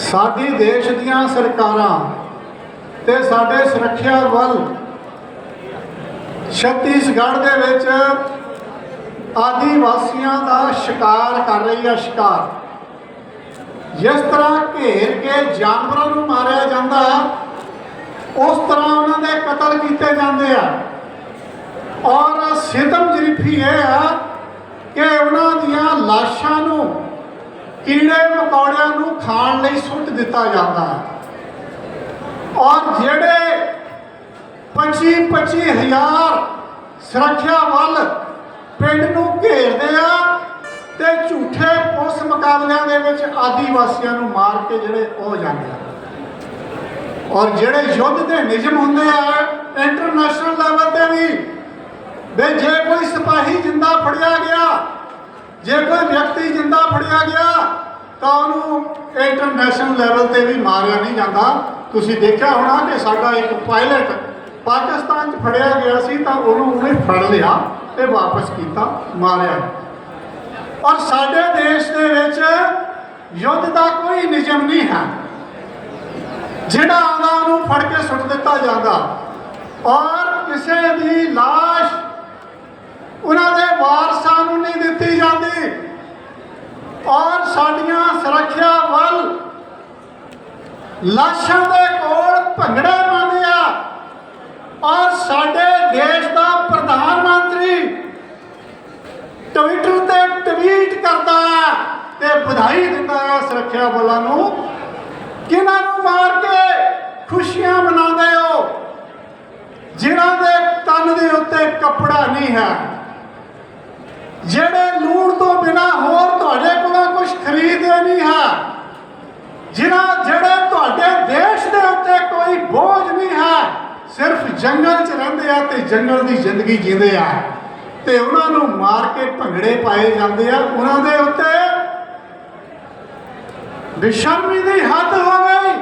ਸਾਡੀ ਦੇਸ਼ ਦੀਆਂ ਸਰਕਾਰਾਂ ਤੇ ਸਾਡੇ ਸੁਰੱਖਿਆ ਬਲ ਛੱਤੀਸਗੜ੍ਹ ਦੇ ਵਿੱਚ ਆਦੀਵਾਸੀਆਂ ਦਾ ਸ਼ਿਕਾਰ ਕਰ ਰਹੀ ਹੈ ਸ਼ਿਕਾਰ। ਜਿਸ ਤਰ੍ਹਾਂ ਘੇਰ ਕੇ ਜਾਨਵਰਾਂ ਨੂੰ ਮਾਰਿਆ ਜਾਂਦਾ, ਉਸ ਤਰ੍ਹਾਂ ਉਹਨਾਂ ਦੇ ਕਤਲ ਕੀਤੇ ਜਾਂਦੇ ਆ। ਔਰ ਸਿਦਮ ਜਰੀਫੀ ਇਹ ਆ ਕਿ ਉਹਨਾਂ ਦੀਆਂ ਲਾਸ਼ਾਂ ਨੂੰ ਕੀੜੇ ਮਕੌੜਿਆਂ ਨੂੰ ਖਾਣ ਸੁੱਟ ਦਿੱਤਾ ਜਾਂਦਾ। ਹੈ ਔਰ ਜਿਹੜੇ 25 25 ਸੁਰੱਖਿਆ ਵੱਲ ਪਿੰਡ ਨੂੰ ਘੇਰਦੇ ਆ ਤੇ ਝੂਠੇ ਪੁਲਿਸ ਮੁਕਾਬਲਿਆਂ ਦੇ ਵਿੱਚ ਆਦੀਵਾਸੀਆਂ ਨੂੰ ਮਾਰ ਕੇ ਜਿਹੜੇ ਉਹ ਜਾਂਦੇ ਆ। ਔਰ ਜਿਹੜੇ ਯੁੱਧ ਦੇ ਨਿਯਮ ਹੁੰਦੇ ਆ ਇੰਟਰਨੈਸ਼ਨਲ ਲੈਵਲ ਤੇ ਵੀ ਵੀ ਜੇ ਕੋਈ ਸਿਪਾਹੀ ਜਿੰਦਾ ਫੜਿਆ ਗਿਆ, ਜੇ ਕੋਈ ਵਿਅਕਤੀ ਜਿੰਦਾ ਫੜਿਆ ਗਿਆ ਤਾਂ ਉਹਨੂੰ ਇੰਟਰਨੈਸ਼ਨਲ ਲੈਵਲ ਤੇ ਵੀ ਮਾਰਿਆ ਨਹੀਂ ਜਾਂਦਾ। ਤੁਸੀਂ ਦੇਖਿਆ ਹੋਣਾ ਕਿ ਸਾਡਾ ਇੱਕ ਪਾਇਲਟ ਪਾਕਿਸਤਾਨ 'ਚ ਫੜਿਆ ਗਿਆ ਸੀ ਤਾਂ ਉਹਨੂੰ ਉਹਨੇ ਫੜ ਲਿਆ ਤੇ ਵਾਪਸ ਕੀਤਾ, ਮਾਰਿਆ। ਔਰ ਸਾਡੇ ਦੇਸ਼ ਦੇ ਵਿੱਚ ਯੁੱਧ ਦਾ ਕੋਈ ਨਿਯਮ ਨਹੀਂ ਹੈ। ਜਿਹੜਾ ਆਉਂਦਾ ਉਹਨੂੰ ਫੜ ਕੇ ਸੁੱਟ ਦਿੱਤਾ ਜਾਂਦਾ ਔਰ ਕਿਸੇ ਦੀ লাশ ਉਹਨਾਂ ਦੇ ਵਾਰਸਾਂ ਨੂੰ ਨਹੀਂ ਦਿੱਤੀ ਜਾਂਦੀ। ਔਰ ਸਾਡੀਆਂ ਸੁਰੱਖਿਆ ਬਲ ਲਾਸ਼ਾਂ ਦੇ ਕੋਲ ਭੰਗੜੇ ਪਾਉਂਦੇ ਆ। ਔਰ ਸਾਡੇ ਦੇਸ਼ ਦਾ ਪ੍ਰਧਾਨ ਮੰਤਰੀ ਟਵਿੱਟਰ ਤੇ ਟਵੀਟ ਕਰਦਾ ਤੇ ਵਧਾਈ ਦਿੰਦਾ ਹੈ ਸੁਰੱਖਿਆ ਬਲਾਂ ਨੂੰ। ਕਿਹਨਾਂ ਨੂੰ ਮਾਰ ਕੇ ਖੁਸ਼ੀਆਂ ਮਨਾਉਂਦੇ ਹੋ? ਜਿਨ੍ਹਾਂ ਦੇ ਤਨ ਦੇ ਉੱਤੇ ਕੱਪੜਾ ਨਹੀਂ ਹੈ। ਜਿਹੜੇ ਲੂਣ ਤੋਂ ਬਿਨਾ ਹੋਰ ਤੁਹਾਡੇ ਕੁਝ ਖਰੀਦਦੇ ਨਹੀਂ ਹੈ। ਜਿਨ੍ਹਾਂ, ਜਿਹੜੇ ਤੁਹਾਡੇ ਦੇਸ਼ ਦੇ ਉੱਤੇ ਕੋਈ ਬੋਝ ਨਹੀਂ ਹੈ, ਸਿਰਫ ਜੰਗਲ 'ਚ ਰਹਿੰਦੇ ਆ ਤੇ ਜੰਗਲ ਦੀ ਜ਼ਿੰਦਗੀ ਜੀਂਦੇ ਆ। ਤੇ ਉਹਨਾਂ ਨੂੰ ਮਾਰ ਕੇ ਭੰਗੜੇ ਪਾਏ ਜਾਂਦੇ ਆ। ਉਹਨਾਂ ਦੇ ਉੱਤੇ ਬੇਸ਼ਰਮੀ ਦੀ ਹੱਦ ਹੋ ਗਈ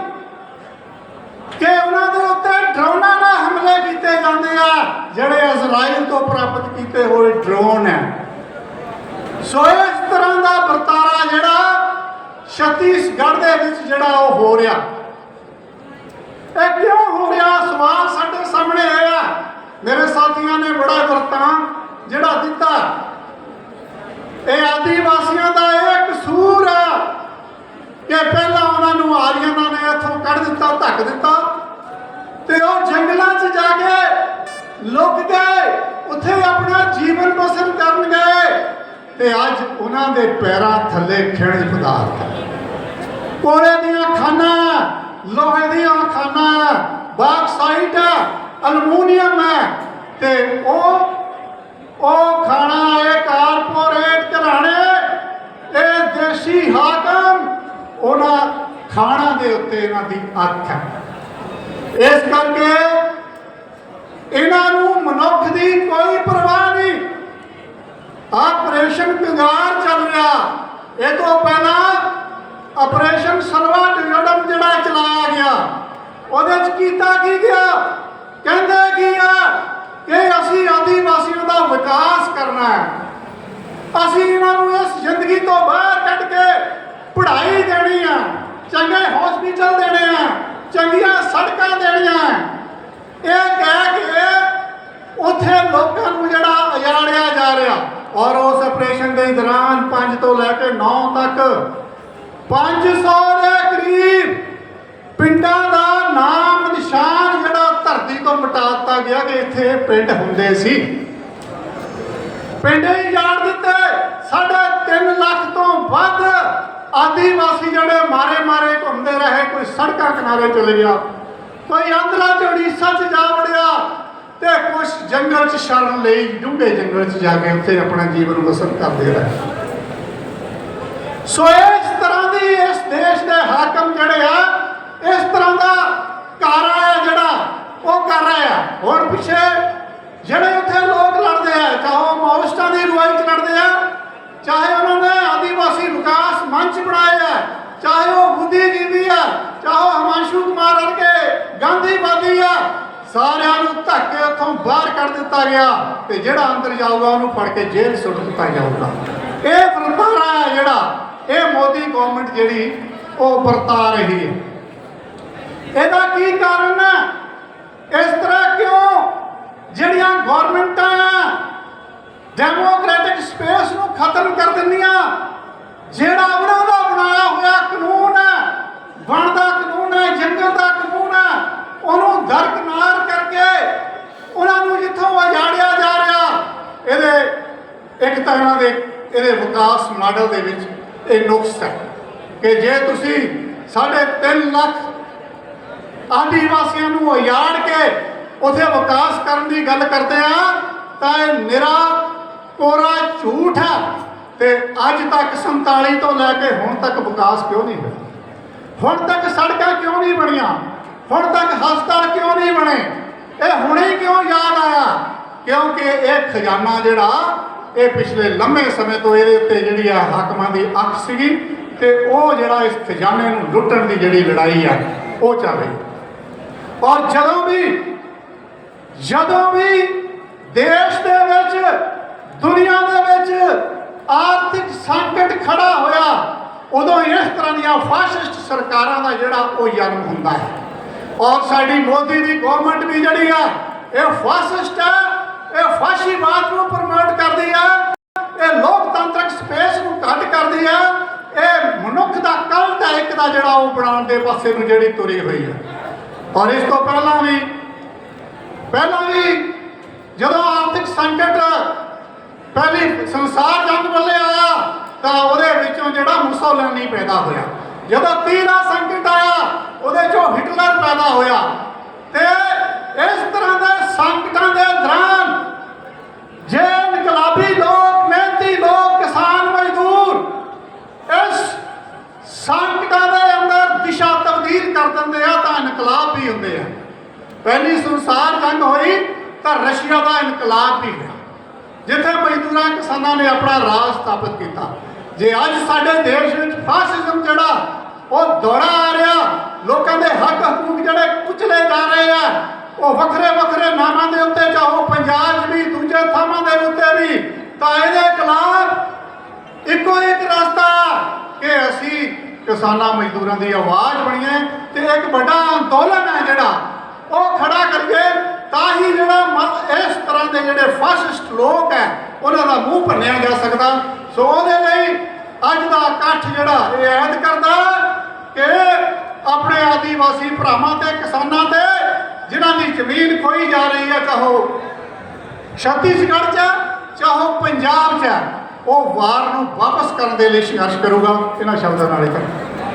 ਕਿ ਉਹਨਾਂ ਦੇ ਉੱਤੇ ਡਰੋਨਾਂ ਨਾਲ ਹਮਲੇ ਕੀਤੇ ਜਾਂਦੇ ਆ, ਜਿਹੜੇ ਇਜ਼ਰਾਈਲ ਤੋਂ ਪ੍ਰਾਪਤ ਕੀਤੇ ਹੋਏ ਡਰੋਨ ਹੈ। ਸੋ ਇਸ ਤਰ੍ਹਾਂ ਦਾ ਵਰਤਾਰਾ ਜਿਹੜਾ ਛੱਤੀਸਗੜ੍ਹ ਦੇ ਵਿੱਚ ਜਿਹੜਾ ਉਹ ਹੋ ਰਿਹਾ। ਇਹ ਕਿਉਂ ਹੋ ਰਿਹਾ? ਸਵਾਲ ਸਾਡੇ ਸਾਹਮਣੇ ਆਇਆ। ਮੇਰੇ ਸਾਥੀਆਂ ਨੇ ਬੜਾ ਵਰਤਾਂ ਜਿਹੜਾ ਦਿੱਤਾ। ਇਹ ਆਦੀਵਾਸੀਆਂ ਦਾ ਇਹ ਕਸੂਰ ਹੈ ਕਿ ਪਹਿਲਾਂ ਉਹਨਾਂ ਨੂੰ ਆਰੀਆਨਾਂ ਨੇ ਇੱਥੋਂ ਕੱਢ ਦਿੱਤਾ, ਧੱਕ ਦਿੱਤਾ ਤੇ ਉਹ ਜੰਗਲਾਂ 'ਚ ਜਾ ਕੇ ਲੁਕ ਗਏ। ਉੱਥੇ ਆਪਣਾ ਜੀਵਨ ਬਸਰ ਕਰਨ ਗਏ। ਤੇ ਅੱਜ ਉਹਨਾਂ ਦੇ ਪੈਰਾਂ ਥੱਲੇ ਖਿਣਜ ਪਦਾਰਥ ਕੋਲੇ ਦੀਆਂ ਖਾਨਾਂ, ਲੋਹੇ ਦੀਆਂ ਖਾਨਾਂ, ਬਾਕਸਾਈਟ, ਅਲਮੂਨੀਅਮ ਹੈ ਤੇ ਉਹ ਉਹ ਖਾਣਾ ਇਹ ਕਾਰਪੋਰੇਟ ਘਰਾਣੇ, ਇਹ ਦੇਸ਼ੀ ਹਾਕਮ, ਉਹਨਾਂ ਖਾਣਾ ਦੇ ਉੱਤੇ ਇਹਨਾਂ ਦੀ ਅੱਖ ਹੈ ਇਸ ਕਰਕੇ ਇਹਨਾਂ ਨੂੰ ਮਨੁੱਖ ਦੀ ਕੋਈ ਪਰਵਾਹ ਆਪਰੇਸ਼ਨ ਕੰਗਾਰ ਚੱਲ ਰਿਹਾ। ਇਹ ਤੋਂ ਪਹਿਲਾਂ ਆਪਰੇਸ਼ਨ ਸਲਵਾ ਡਿਜਡਮ ਜਿਹੜਾ ਚਲਾਇਆ ਗਿਆ, ਉਹਦੇ ਚ ਕੀਤਾ ਕੀ ਗਿਆ? ਕਹਿੰਦੇ ਕੀ ਆ ਕਿ ਅਸੀਂ ਆਦੀਵਾਸੀਆਂ ਦਾ ਵਿਕਾਸ ਕਰਨਾ ਹੈ। ਅਸੀਂ ਇਹਨਾਂ ਨੂੰ ਇਸ ਜ਼ਿੰਦਗੀ ਤੋਂ ਬਾਹਰ ਕੱਢ ਕੇ ਪੜ੍ਹਾਈ ਦੇਣੀ ਆ, ਚੰਗੇ ਹਸਪੀਟਲ ਦੇਣੇ ਆ, ਚੰਗੀਆਂ ਸੜਕਾਂ ਦੇਣੀਆਂ ਇਹ ਕਹਿ ਕੇ ਉੱਥੇ ਲੋਕਾਂ ਨੂੰ ਜਿਹੜਾ ਉਜਾੜਿਆ ਜਾ ਰਿਹਾ। ਔਰ ਉਸ ਆਪਰੇਸ਼ਨ ਦੇ ਦੌਰਾਨ 5 ਤੋਂ ਲੈ ਕੇ 9 ਤੱਕ 500 ਦੇ ਕਰੀਬ ਪਿੰਡਾਂ ਦਾ ਨਾਮ ਨਿਸ਼ਾਨ ਜਿਹੜਾ ਧਰਤੀ ਤੋਂ ਮਿਟਾ ਦਿੱਤਾ ਗਿਆ ਕਿ ਇੱਥੇ ਪਿੰਡ ਹੁੰਦੇ ਸੀ। ਪਿੰਡ ਹੀ ਜਾਣ ਦਿੱਤੇ। ਸਾਢੇ 3 ਲੱਖ ਤੋਂ ਵੱਧ ਆਦੀਵਾਸੀ ਜਿਹੜੇ ਮਾਰੇ ਮਾਰੇ ਘੁੰਮਦੇ ਰਹੇ, ਕੋਈ ਸੜਕਾਂ ਕਿਨਾਰੇ ਚਲੇ ਗਿਆ, ਕੋਈ ਆਂਧਰਾ ਚ ਉੜੀਸਾ ਚ ਜਾ ਵੜਿਆ ਤੇ ਕੁਝ ਜੰਗਲ ਚ ਸ਼ਰਨ ਲਈ ਡੂੰਘੇ ਜੰਗਲ ਚ ਜਾ ਕੇ ਉੱਥੇ ਆਪਣਾ ਜੀਵਨ ਬਸਰ ਕਰਦੇ ਰਹੇ। ਸੋ ਇਸ ਤਰ੍ਹਾਂ ਦੀ ਇਸ ਦੇਸ਼ ਦੇ ਹਾਕਮ ਜਿਹੜੇ ਆ, ਇਸ ਤਰ੍ਹਾਂ ਦਾ ਕਾਰਾ ਹੈ ਜਿਹੜਾ, ਉਹ ਕਰ ਰਹੇ ਆ। ਹੋਰ ਪਿੱਛੇ ਜਿਹੜੇ ਉੱਥੇ ਲੋਕ ਲੜਦੇ ਆ, ਚਾਹੇ ਉਹ ਮਾਓਇਸਟਾਂ ਦੀ ਰੁਆਈ ਚ ਲੜਦੇ ਆ, ਚਾਹੇ ਉਹਨਾਂ ਨੇ ਆਦੀਵਾਸੀ ਵਿਕਾਸ ਮੰਚ ਬਣਾਏ ਆ, ਚਾਹੇ ਉਹ ਬੁੱਧੀਜੀਵੀ ਆ, ਚਾਹੇ ਉਹ ਹਿਮਾਂਸ਼ੂ ਕੁਮਾਰ ਵਰਗੇ ਗਾਂਧੀਵਾਦੀ ਆ ਸਾਰਿਆਂ ਨੂੰ ਧੱਕ ਕੇ ਉੱਥੋਂ ਬਾਹਰ ਕੱਢ ਦਿੱਤਾ ਗਿਆ ਤੇ ਜਿਹੜਾ ਅੰਦਰ ਜਾਊਗਾ, ਉਹਨੂੰ ਫੜ ਕੇ ਜੇਲ੍ਹ ਸੁੱਟ ਦਿੱਤਾ ਜਾਊਗਾ। ਇਹ ਵਰਤਾਰਾ ਹੈ ਜਿਹੜਾ, ਇਹ ਮੋਦੀ ਗਵਰਨਮੈਂਟ ਜਿਹੜੀ, ਉਹ ਵਰਤਾ ਰਹੀ ਹੈ। ਇਹਦਾ ਕੀ ਕਾਰਨ ਹੈ? ਇਸ ਤਰ੍ਹਾਂ ਕਿਉਂ? ਜਿਹੜੀਆਂ ਗਵਰਨਮੈਂਟਾਂ ਡੈਮੋਕ੍ਰੈਟਿਕ ਸਪੇਸ ਨੂੰ ਖਤਮ ਕਰ ਦਿੰਦੀਆਂ, ਜਿਹੜਾ ਉਹਨਾਂ ਦਾ ਬਣਾਇਆ ਹੋਇਆ ਕਾਨੂੰਨ ਹੈ ਬਣਦਾ ਕਾਨੂੰਨ ਹੈ ਜੰਗਲ ਦਾ ਕਾਨੂੰਨ ਹੈ ਉਹਨੂੰ ਦਰਕਨਾਰ ਕਰਕੇ ਉਹਨਾਂ ਨੂੰ ਜਿੱਥੋਂ ਉਜਾੜਿਆ ਜਾ ਰਿਹਾ ਇਹਦੇ ਇੱਕ ਤਾਂ ਇਹਨਾਂ ਦੇ, ਇਹਦੇ ਵਿਕਾਸ ਮਾਡਲ ਦੇ ਵਿੱਚ ਇਹ ਨੁਕਸ ਹੈ ਕਿ ਜੇ ਤੁਸੀਂ ਸਾਢੇ ਤਿੰਨ ਲੱਖ ਆਦੀਵਾਸੀਆਂ ਨੂੰ ਉਜਾੜ ਕੇ ਉਥੇ ਵਿਕਾਸ ਕਰਨ ਦੀ ਗੱਲ ਕਰਦੇ ਆ, ਤਾਂ ਇਹ ਨਿਰਾ ਕੋਰਾ ਝੂਠ ਹੈ ਤੇ ਅੱਜ ਤੱਕ 47 ਤੋਂ ਲੈ ਕੇ ਹੁਣ ਤੱਕ ਵਿਕਾਸ ਕਿਉਂ ਨਹੀਂ ਹੋਇਆ? ਹੁਣ ਤੱਕ ਸੜਕਾਂ ਕਿਉਂ ਨਹੀਂ ਬਣੀਆਂ? ਹੁਣ ਤੱਕ ਹਸਪਤਾਲ ਕਿਉਂ ਨਹੀਂ ਬਣੇ? ਇਹ ਹੁਣੇ ਕਿਉਂ ਯਾਦ ਆਇਆ? ਕਿਉਂਕਿ ਇਹ ਖਜ਼ਾਨਾ ਜਿਹੜਾ ਇਹ ਪਿਛਲੇ ਲੰਮੇ ਸਮੇਂ ਤੋਂ ਇਹਦੇ ਉੱਤੇ ਜਿਹੜੀ ਆ ਹਾਕਮਾਂ ਦੀ ਅੱਖ ਸੀਗੀ ਤੇ ਉਹ ਜਿਹੜਾ ਇਸ ਖਜ਼ਾਨੇ ਨੂੰ ਲੁੱਟਣ ਦੀ ਜਿਹੜੀ ਲੜਾਈ ਆ, ਉਹ ਚੱਲ ਰਹੀ। ਔਰ ਜਦੋਂ ਵੀ ਜਦੋਂ ਵੀ ਦੇਸ਼ ਦੇ ਵਿੱਚ, ਦੁਨੀਆ ਦੇ ਵਿੱਚ ਆਰਥਿਕ ਸੰਕਟ ਖੜਾ ਹੋਇਆ, ਉਦੋਂ ਇਸ ਤਰ੍ਹਾਂ ਦੀਆਂ ਫਾਸਿਸਟ ਸਰਕਾਰਾਂ ਦਾ ਜਿਹੜਾ ਉਹ ਜਨਮ ਹੁੰਦਾ ਹੈ। ਔਰ ਸਾਡੀ ਮੋਦੀ ਦੀ ਗਵਰਨਮੈਂਟ ਵੀ ਜਿਹੜੀ ਆ, ਇਹ ਫਾਸਿਸਟ ਹੈ ਇਹ ਫਾਸ਼ੀਵਾਦ ਨੂੰ ਪ੍ਰਮੋਟ ਕਰਦੀ ਆ, ਇਹ ਲੋਕਤੰਤਰਕ ਸਪੇਸ ਨੂੰ ਘੱਟ ਕਰਦੀ ਆ, ਇਹ ਮਨੁੱਖ ਦਾ ਕਲਟ ਹੈ ਇੱਕ ਦਾ ਜਿਹੜਾ ਉਹ ਬਣਾਉਣ ਦੇ ਪਾਸੇ ਨੂੰ ਜਿਹੜੀ ਤੁਰੀ ਹੋਈ ਹੈ ਔਰ ਇਸ ਤੋਂ ਪਹਿਲਾਂ ਵੀ ਪਹਿਲਾਂ ਵੀ ਜਦੋਂ ਆਰਥਿਕ ਸੰਕਟ ਪਹਿਲੀ ਸੰਸਾਰ ਜੰਗ ਵੱਲੇ ਆਇਆ, ਤਾਂ ਉਹਦੇ ਵਿੱਚੋਂ ਜਿਹੜਾ ਮੁਸੋਲਿਨੀ ਪੈਦਾ ਹੋਇਆ। ਜਦੋਂ ਤੀਰਾ ਸੰਕਟ ਆਇਆ, ਉਹਦੇ ਚੋਂ ਹਿਟਲਰ ਪੈਦਾ ਹੋਇਆ ਤੇ ਇਸ ਤਰ੍ਹਾਂ ਦੇ ਸੰਕਟਾਂ ਦੇ ਦੌਰਾਨ ਜੇ ਇਨਕਲਾਬੀ ਲੋਕ ਮਿਹਨਤੀ ਲੋਕ ਕਿਸਾਨ ਮਜ਼ਦੂਰ ਇਸ ਸੰਕਟਾਂ ਦੇ ਅੰਦਰ ਦਿਸ਼ਾ ਤਬਦੀਲ ਕਰ ਦਿੰਦੇ ਆ ਤਾਂ ਇਨਕਲਾਬ ਵੀ ਹੁੰਦੇ ਆ। ਪਹਿਲੀ ਸੰਸਾਰ ਜੰਗ ਹੋਈ ਤਾਂ ਰਸ਼ੀਆ ਦਾ ਇਨਕਲਾਬ ਵੀ ਹੋਇਆ। ਜਿੱਥੇ ਮਜ਼ਦੂਰਾਂ ਕਿਸਾਨਾਂ ਨੇ ਆਪਣਾ ਰਾਜ ਸਥਾਪਿਤ ਕੀਤਾ। ਜੇ ਅੱਜ ਸਾਡੇ ਦੇਸ਼ ਵਿੱਚ ਫਾਸਿਜ਼ਮ ਜਿਹੜਾ, ਉਹ ਦੌਰਾ ਆ ਰਿਹਾ, ਲੋਕਾਂ ਦੇ ਹੱਕ ਹਕੂਕ ਜਿਹੜੇ ਕੁਚਲੇ ਜਾ ਰਹੇ ਆ, ਉਹ ਵੱਖਰੇ ਵੱਖਰੇ ਨਾਮਾਂ ਦੇ ਉੱਤੇ, ਚਾਹੋ ਪੰਜਾਬ 'ਚ ਵੀ, ਦੂਜੇ ਥਾਵਾਂ ਦੇ ਉੱਤੇ ਵੀ, ਤਾਂ ਇਹਦੇ ਖਿਲਾਫ ਇੱਕੋ ਇੱਕ ਰਸਤਾ ਕਿਸਾਨਾਂ ਮਜ਼ਦੂਰਾਂ ਦੀ ਆਵਾਜ਼ ਬਣੀਏ ਤੇ ਇੱਕ ਵੱਡਾ ਅੰਦੋਲਨ ਹੈ ਜਿਹੜਾ, ਉਹ ਖੜਾ ਕਰੀਏ ਤਾਂ ਹੀ ਜਿਹੜਾ ਮ- ਇਸ ਤਰ੍ਹਾਂ ਦੇ ਜਿਹੜੇ ਫਾਸਿਸਟ ਲੋਕ ਹੈ, ਉਹਨਾਂ ਦਾ ਮੂੰਹ ਭੰਨਿਆ ਜਾ ਸਕਦਾ। ਸੋ ਉਹਦੇ ਲਈ ਅੱਜ ਦਾ ਇਕੱਠ ਜਿਹੜਾ, ਇਹ ਐਦ ਕਰਦਾ ਕਿ ਆਪਣੇ ਆਦੀਵਾਸੀ ਭਰਾਵਾਂ ਤੇ ਕਿਸਾਨਾਂ ਤੇ, ਜਿਨ੍ਹਾਂ ਦੀ ਜ਼ਮੀਨ ਖੋਈ ਜਾ ਰਹੀ ਹੈ, ਚਾਹੋ ਛੱਤੀਸਗੜ੍ਹ 'ਚ, ਚਾਹੋ ਪੰਜਾਬ 'ਚ। ਉਹ ਵਾਰ ਨੂੰ ਵਾਪਸ ਕਰਨ ਦੇ ਲਈ ਸੰਘਰਸ਼ ਕਰੂਗਾ ਇਹਨਾਂ ਸ਼ਬਦਾਂ ਨਾਲ ਹੀ ਕਰਾਂ